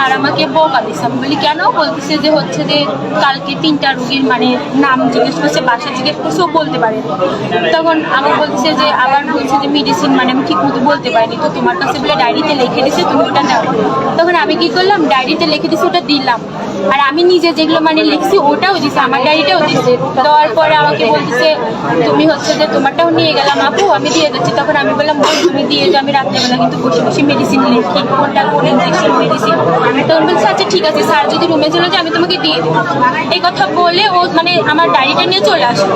Sir আমাকে বকা দিছে। আমি বলি, কেন? বলতেছে যে হচ্ছে যে কালকে তিনটা রুগীর মানে নাম জিজ্ঞেস করছে, বাসা জিজ্ঞেস করছে, ও বলতে পারে তখন আমার বলছে যে, আবার বলছে যে মেডিসিন মানে আমি ঠিক মতো বলতে পারিনি, তো তোমার কাছে বলে ডায়েরিতে লিখে দিছে, তুমি ওটা নাও। তখন আমি কি করলাম ডায়েরিতে লিখে দিছি, ওটা দিলাম। আর আমি নিজে যেগুলো মানে লিখছি ওটাও দিছে আমার ডায়েরিটাও দিছে। দেওয়ার পরে আমাকে বলতেছে তুমি হচ্ছে যে তোমারটাও নিয়ে গেলাম আপু আমি দিয়ে যাচ্ছি তখন আমি বললাম "বোন, তুমি দিয়ে যাও আমি রাত্রেবেলা কিন্তু বসে বসে মেডিসিন লিখি কোনটা কোন ইঞ্জেকশন মেডিসিন তখন বলছে আচ্ছা ঠিক আছে স্যার যদি রুমে চলে যায় আমি তোমাকে দিয়ে দেবো। এই কথা বলে ও মানে আমার ডায়েরিটা নিয়ে চলে আসে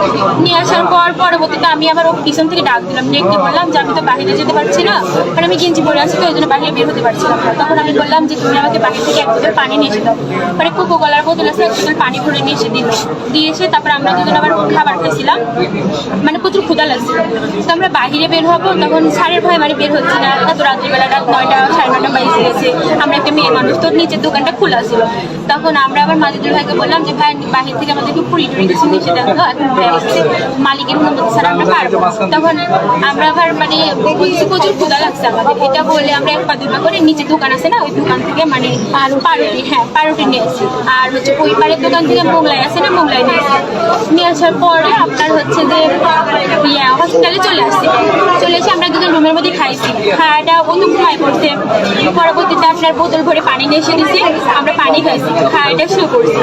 নিয়ে আসার পর পরবর্তীতে আমি আবার ও পিছন থেকে ডাক দিলাম, ডেকে বললাম যে আমি তো বাইরে যেতে পারছি না মানে আমি গেঞ্জি পরে আছি তো, ওই জন্য বাইরে বের হতে পারছিলাম না। তখন আমি বললাম যে, তুমি আমাকে বাইরে থেকে এক বোতল পানি নিয়ে এসে দাও। পরে কোকো কলার বোতল আছে, এক বোতল পানি ভরে নিয়ে এসে দিল। দিয়ে এসে তারপর আমরা দুজন আবার খাবার খাইছিলাম। মানে প্রচুর ক্ষুদা লাগছিল। তো আমরা বাইরে বের হব, তখন সাড়ে ভয় মানে বের হচ্ছে না। এত রাত্রিবেলা রাত নয়টা, সাড়ে নয়টা বাজে গেছে। আমরা একটা মেয়ে মানুষ, তো নিচের দোকানটা খোলা ছিল। তখন আমরা আবার মাজিদুল ভাইকে বললাম যে, ভাই বাহির থেকে আমাদেরকে পুরি টুরি কিছু নিচে দেখো এখন মালিকের মতো স্যার, আমরা পারব তখন আমরা আবার মানে বলছি প্রচুর ক্ষুদা লাগছে আমাদের। এটা বলে আমরা এক পা দুই করে নিচে দোকান আছে না ওই দোকান থেকে মানে পারুটি হ্যাঁ পারুটি নিয়ে আসি। আর হচ্ছে ওই পাড়ের দোকান থেকে মোগলাই আছে না মোগলাই নিয়ে আসি। নিয়ে আসার পরে আপনার হচ্ছে যে ইয়ে হসপিটালে চলে আসছি চলে এসে আমরা দুজন রুমের মধ্যে খাইছি। খাওয়াটা ও তো পড়ছে পরবর্তীতে আপনার বোতল ভরে পানি নিয়ে এসে দিছি। আমরা পানি খাইছি। খাওয়াটা শুয়ে করছি।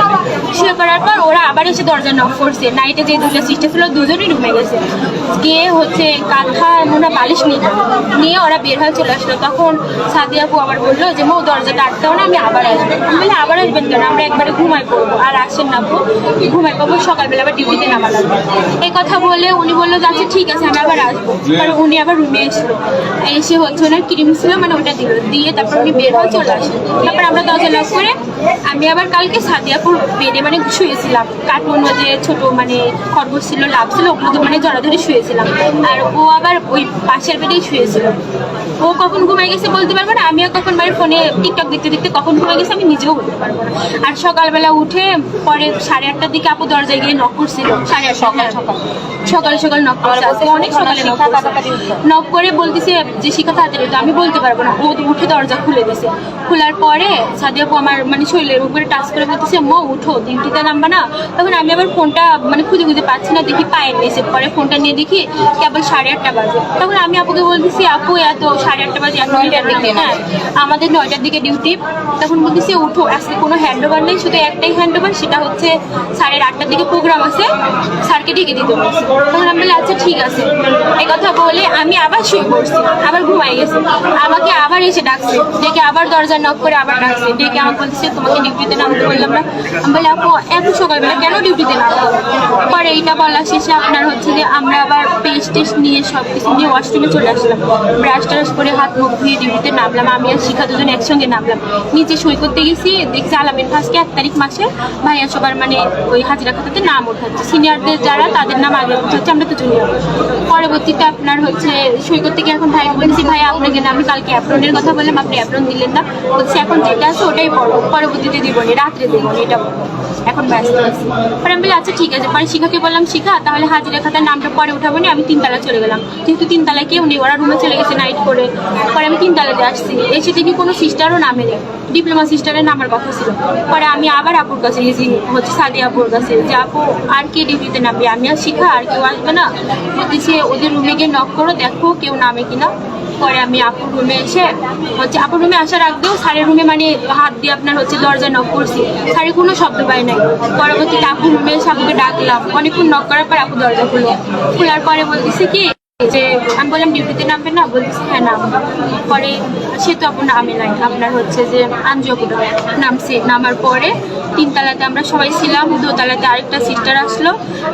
শুয়ে করার পর ওরা আবার এসে দরজা নক করছে। নাইটে যে দুটো সিস্টেম ছিল দুজনই রুমে গেছে। গিয়ে হচ্ছে কাঁথা মোনা বালিশ নিয়ে নিয়ে ওরা বের হয়ে চলে আসলো। তখন সাদিয়া আপু আবার বলল যে, মো, দরজাটা আটকাও না, আমি আবার আসব। আমি বলি আবার আসবেন কেন? আমরা একবারে ঘুমাই পড়ব। আর আসেন না আপু ঘুমাই পাবো সকালবেলা আবার ডিউটিতে নামা লাগবে এই কথা বলে উনি বলল যে আচ্ছা ঠিক আছে, আমি আবার আসব। কারণ উনি আবার রুমে এসলো। এসে হচ্ছে ওনার ক্রিম ছিল মানে ওটা দিল। দিয়ে তারপর উনি বের হয়ে চলে আসেন তারপর আমরা দরজা লক করে আমি আবার কালকে সাদিয়াপুর বেডে মানে শুয়েছিলাম। কার্টুন যে ছোট মানে খরগোশ ছিল লাভ ছিল ওগুলোকে মানে শুয়েছিলাম। আর ও আবার ওই পাশের বেডেই শুয়েছিল। ও কখন ঘুমাই গেছে বলতে পারব না আমিও কখন মানে ফোনে টিকটক দেখতে দেখতে কখন ঘুমাই গেছে আমি নিজেও বলতে পারব না। আর সকালবেলা উঠে পরে সাড়ে আটটার দিকে আপু দরজায় গিয়ে নক করছিল। সাড়ে সকাল সকাল। সকাল সকাল নক করছে। অনেক সকালে নক নক করে বলতেছে যে শিখা তাড়াতাড়ি তো আমি বলতে পারব না। ও উঠে দরজা খুলে দিছে। খোলার পরে সাদিয়াপু আমার মানে শরীরের উপরে টাচ করে বলতেছে মো উঠো ডিউটিতে নামবা না। তখন আমি আবার ফোনটা মানে খুঁজে খুঁজে পাচ্ছি না দেখি পায়ে নিয়েছে পরে ফোনটা নিয়ে দেখি কেবল সাড়ে আটটা বাজে। তখন আমি আপুকে বলতেছি আপু এত সাড়ে আটটা বাজে নয়টার দিকে আমাদের নয়টার দিকে ডিউটি তখন বলতেছি, উঠো, আজকে কোনো হ্যান্ড ওভার নেই, শুধু একটাই হ্যান্ড ওভার সেটা হচ্ছে সাড়ে আটটার দিকে প্রোগ্রাম আছে, স্যারকে ডেকে দিতে বলছি। তখন আমি আচ্ছা ঠিক আছে। এই কথা বলে আমি আবার শুয়ে পড়ছি, আবার ঘুমাই আমাকে আবার এসে ডাকছে, ডেকে আবার দরজা নক করে আবার ডাকছে, ডেকে আমাকে বলতেছে, তোমাকে ডিউটিতে নামতে বললাম না। আমি বলি আপু, এত সকালবেলা কেন ডিউটিতে নামবো পরে এইটা বলা শেষে আপনার হচ্ছে যে, আমরা আবার পেস্ট টেস্ট নিয়ে সব কিছু নিয়ে ওয়াশরুমে চলে আসলাম। ব্রাশ করে হাত, মুখ ধুয়ে ডিউটিতে নামলাম, আমি আর শিখা দুজন একসঙ্গে নামলাম। নিচে সই করতে গেছি, দেখছি আলামের ফার্স্টকে এক তারিখ মাসে ভাইয়া সবার মানে ওই হাজিরা খাতাতে নাম ওঠাচ্ছে সিনিয়রদের যারা, তাদের নাম আগে উঠাচ্ছে আমরা তো জুনিয়র পরবর্তীতে আপনার হচ্ছে সই করতে গিয়ে এখন ভাই বলছি ভাই আপনাকে না, আমি কালকে অ্যাপ্রনের কথা বললাম, আপনি অ্যাপ্রন দিলেন না। বলছি, এখন যেটা আছে, ওটাই পরবর্তীতে দিবনি, রাত্রে দেবনি, এটা। এখন ব্যস্ত আছি। পরে আমি বলি আচ্ছা ঠিক আছে। পরে শিখাকে বললাম, শিখা, তাহলে হাজিরা খাতার নামটা পরে উঠাবো না, আমি তিনতলা চলে গেলাম। যেহেতু তিনতলায় কেউ নেই, ওরা রুমে চলে গেছে নাইট করে। পরে আমি তিনতলাতে আসছি। এসে দেখি কোনো সিস্টারও নামে নেই। ডিপ্লোমা সিস্টারের নামার কথা ছিল পরে আমি আবার আপুর কাছে গেছি, হচ্ছে সাদিয়া আপুর কাছে, যে, আপু, আর কে ডিউটিতে নামবে? আমি আর শিখা, আর কেউ আসবে না? বলতেছে, ওদের রুমে গিয়ে নক করো, দেখো কেউ নামে কিনা। পরে আমি আপুর রুমে এসে হচ্ছে আপুর রুমে আসার আগেও স্যারের রুমে মানে হাত দিয়ে আপনার হচ্ছে দরজা নক করছি। স্যারের কোনো শব্দ পাই নাই। পরবর্তীতে আপুর রুমে এসে আপুকে ডাকলাম। অনেকক্ষণ নক করার পর আপু দরজা খুললো। খোলার পরে বলতেছি কি যে আমি বললাম ডিউটিতে নামবে না, বলতেছে হ্যাঁ নাম পরে সে তো আপনার নামে নাই, আপনার হচ্ছে যে আঞ্জপুরা নামছে। নামার পরে তিনতলাতে আমরা সবাই ছিলাম, দোতলাতে আরেকটা সিস্টার আসলো।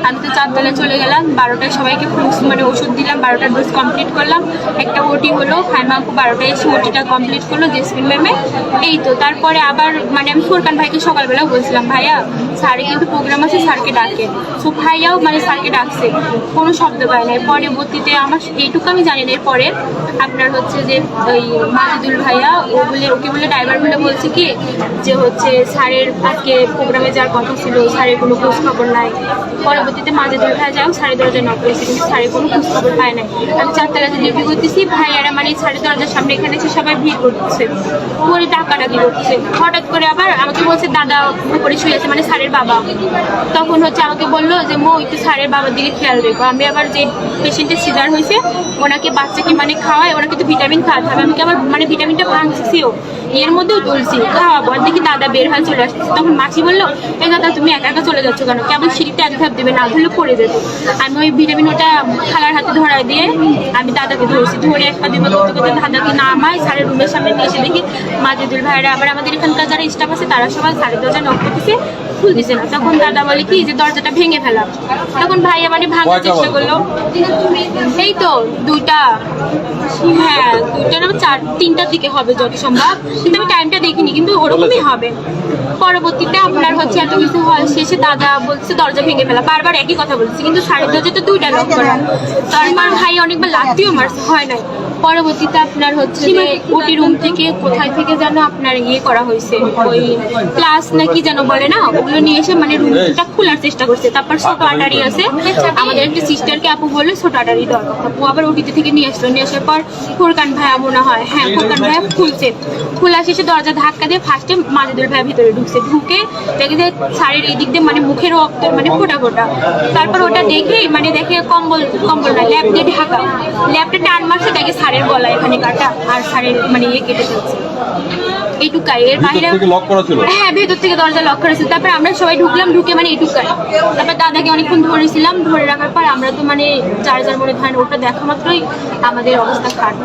আমি তো চারতলায় চলে গেলাম, বারোটায় সবাইকে মানে ওষুধ দিলাম বারোটা ডোজ কমপ্লিট করলাম। একটা ওটি হলো ফাইমাকু বারোটায় এসে ওটিটা কমপ্লিট করল, জেসমিন ম্যামে এই তো, তারপরে আবার মানে আমি ফুরকান ভাইকে সকালবেলা বলছিলাম, ভাইয়া, স্যারে কিন্তু প্রোগ্রাম আছে, স্যারকে ডাকে। সো ভাইয়াও মানে স্যারকে ডাকছে, কোনো শব্দ পায় না পরবর্তীতে আমার এইটুকু আমি জানি না। এরপরে আপনার হচ্ছে যে ওই মাজিদুল ভাইয়া, ও বলে ওকে বলে ড্রাইভার বলে বলছে কি, যে হচ্ছে স্যারের আজকে প্রোগ্রামে যাওয়ার কথা ছিল, স্যারের কোনো খোঁজ খবর নাই। পরবর্তীতে মাঝে দরজা যাও সাড়ে দরজায় নক করেছে, কিন্তু স্যারের কোনো খোঁজ খবর পায় নাই। আমি চারতলাতে ডিউটি করতেছি, ভাইয়ারা মানে সাড়ে দরজার সামনে এখানে এসে সবাই ভিড় করতেছে করে ডাকাডাকি করতেছে হঠাৎ করে আবার আমাকে বলছে, দাদা, উপরে শুয়ে আছে। মানে স্যারের বাবা। তখন হচ্ছে আমাকে বলল যে, মো, একটু স্যারের বাবার দিকে খেয়াল রেখো। আমি আবার যে পেশেন্টের সিজার হয়েছে ওনাকে বাচ্চাকে মানে খাওয়ায় ওনাকে তো ভিটামিন খাওয়াতে হবে। আমি কি আবার মানে ভিটামিনটা ভাঙছিও এর মধ্যেও তুলছি। খাওয়াবো আর দেখি দাদা বের হয়ে চলে আসছে। তখন মাছি বলল এই দাদা তুমি একা একা চলে যাচ্ছ কেন? কেবল সিঁড়িতে এক ধাপ দেবে না? ধরলে পড়ে যেত। আমি ওই ভিটামিন ওটা খালার হাতে ধরায় দিয়ে আমি দাদাকে ধরছি। ধরে একটা দিব করতে করতে দাদাকে নামাই স্যারের রুমের সামনে নিয়ে এসে দেখি মাজেদুল ভাইরা আবার আমাদের এখানকার যারা স্টাফ আছে তারা সবাই সাড়ে দরজা নক করতেছে খুল দিছে না। তখন দাদা বলে কি যে দরজাটা ভেঙে ফেলা তখন ভাইয়া মানে ভাঙার চেষ্টা? করল। এই তো দুইটা। হ্যাঁ দুইটা না চার তিনটার দিকে হবে যত সম্ভব। কিন্তু আমি টাইমটা দেখিনি কিন্তু ওরকমই হবে। পরবর্তীতে আপনার হচ্ছে এত কিছু হয় শেষে দাদা বলছে দরজা ভেঙে ফেলা। বারবার একই কথা বলছে কিন্তু সাড়ে দরজা তো দুইটা লক করা। তারপর ভাই অনেকবার লাত্তিও মারছে হয় নাই। পরবর্তীতে আপনার হচ্ছে যে ওটি রুম থেকে কোথায় থেকে যেন আপনার ইয়ে করা হয়েছে ওই ক্লাস নাকি যেন বলে না ওগুলো নিয়ে এসে মানে রুমটা খোলার চেষ্টা করছে। তারপর ছোট আটারি আছে। আমাদের একটা সিস্টারকে আপু বললে ছোট আটারি দরকার আপু আবার ওটিতে থেকে নিয়ে আসলো। নিয়ে আসার পর ফোরকান ভাইয়া মনে হয়। হ্যাঁ ফোরকান ভাইয়া খুলছে। খোলা শেষে দরজা ধাক্কা দিয়ে ফার্স্টে মাজেদুল ভাইয়া ভিতরে ঢুকছে। ঢুকে দেখে যে শাড়ির এই দিক দিয়ে মানে মুখের রক্ত মানে ফোটা ফোটা। তারপর ওটা দেখে মানে দেখে কম্বল কম্বল না ল্যাপ দিয়ে ঢাকা। ল্যাপটা টান মারছে দেখে সারের গলা এখানে কাটা। আর সারের মানে ইয়ে কেটে ফেলছে। এইটুকাই এর বাইরে লক করা ছিল? হ্যাঁ ভেতর থেকে দরজা লক করেছে তারপর আমরা সবাই ঢুকলাম ঢুকে মানে এইটুকাই তারপর দাদাকে অনেকক্ষণ ধরেছিলাম ধরে রাখার পর আমরা তো মানে চার্জার যার মনে ধরেন ওটা দেখা মাত্রই আমাদের অবস্থা খারাপ।